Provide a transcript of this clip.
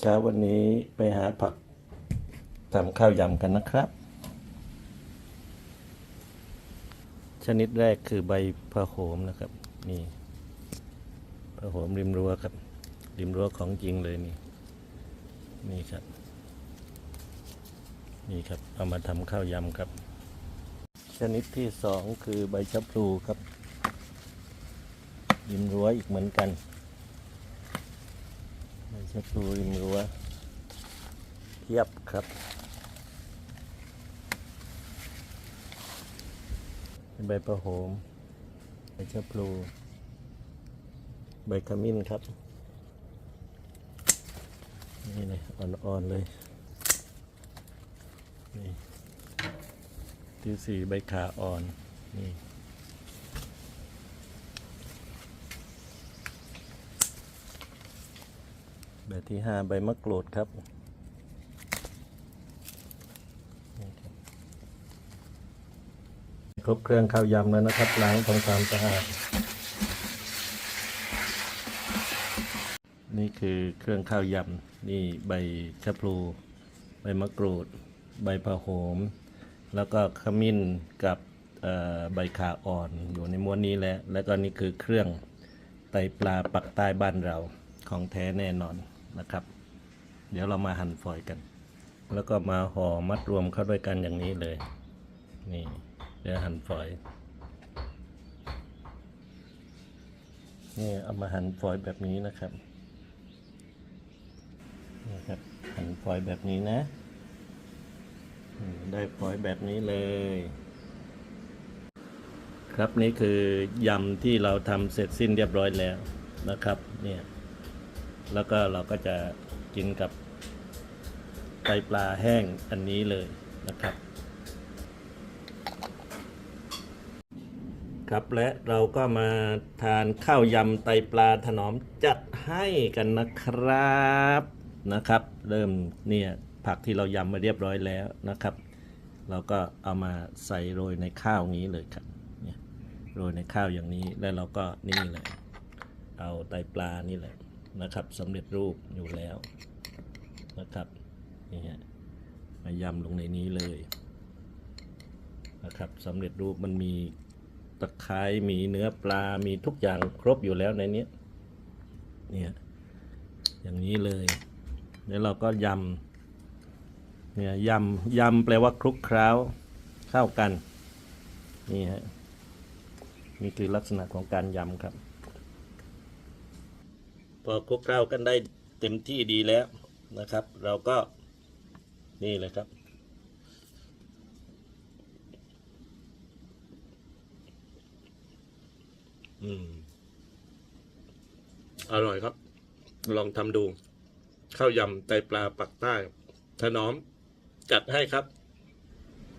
เช้าวันนี้ไปหาผักทำข้าวยำกันนะครับ ชนิดแรกคือใบพะโหมนะครับนี่พะโหมริมรั้วครับ ริมรั้วของจริงเลยนี่ นี่ครับ นี่ครับเอามาทำข้าวยำครับ ชนิดที่สองคือใบชะพลูครับริมรั้วอีกเหมือนกัน ใบชะพลูริมรั้วเทียบครับ เป็นใบประโหม ใบชะพลู ใบขมิ้นครับ นี่เลยอ่อนๆเลย นี่ที่สี่ใบขาอ่อน นี่ แบบที่ห้าใบมะกรูดครับครบเครื่องข้าวยำแล้วนะครับล้างทำความสะอาดนี่คือเครื่องข้าวยำนี่ใบชะพลูใบมะกรูด ใบผะโหม แล้วก็ขมิ้นกับใบขาอ่อนอยู่ในม้วนนี้แล้ว แล้วก็นี่คือเครื่องไตปลาปักใต้บ้านเราของแท้แน่นอน นะครับ เดี๋ยวเรามาหั่นฝอยกัน แล้วก็มาห่อมัดรวมเข้าด้วยกันอย่างนี้เลย นี่ เดี๋ยวหั่นฝอย นี่เอามาหั่นฝอยแบบนี้นะครับนี่ครับหั่นฝอยแบบนี้นะ ได้ฝอยแบบนี้เลย ครับนี่คือยำที่เราทำเสร็จสิ้นเรียบร้อยแล้วนะครับ เนี่ย แล้วก็เราก็จะกินกับไตปลาแห้งอันนี้เลยนะครับ ครับและเราก็มาทานข้าวยำไตปลาถนอมจัดให้กันนะครับนะครับ เริ่มเนี่ยผักที่เรายำมาเรียบร้อยแล้วนะครับ เราก็เอามาใส่โรยในข้าวงี้เลยครับเนี่ยโรยในข้าวอย่างนี้แล้วเราก็นี่เลยเอาไตปลานี่แหละ นะครับสำเร็จรูปอยู่แล้วนะครับนี่ฮะมายำลงในนี้เลยนะครับสำเร็จรูปมันมีตะไคร้มีเนื้อปลา มีทุกอย่างครบอยู่แล้วในนี้เนี่ยอย่างนี้เลย แล้วเราก็ยำเนี่ยยำยำแปลว่าคลุกเคล้าเข้ากันนี่ฮะนี่คือลักษณะของการยำครับ พอคลุกเคล้ากันได้เต็มที่ดีแล้วนะครับ เราก็นี่เลยครับ อืม อร่อยครับ ลองทำดู ข้าวยำไตปลาปักใต้ถนอม จัดให้ครับ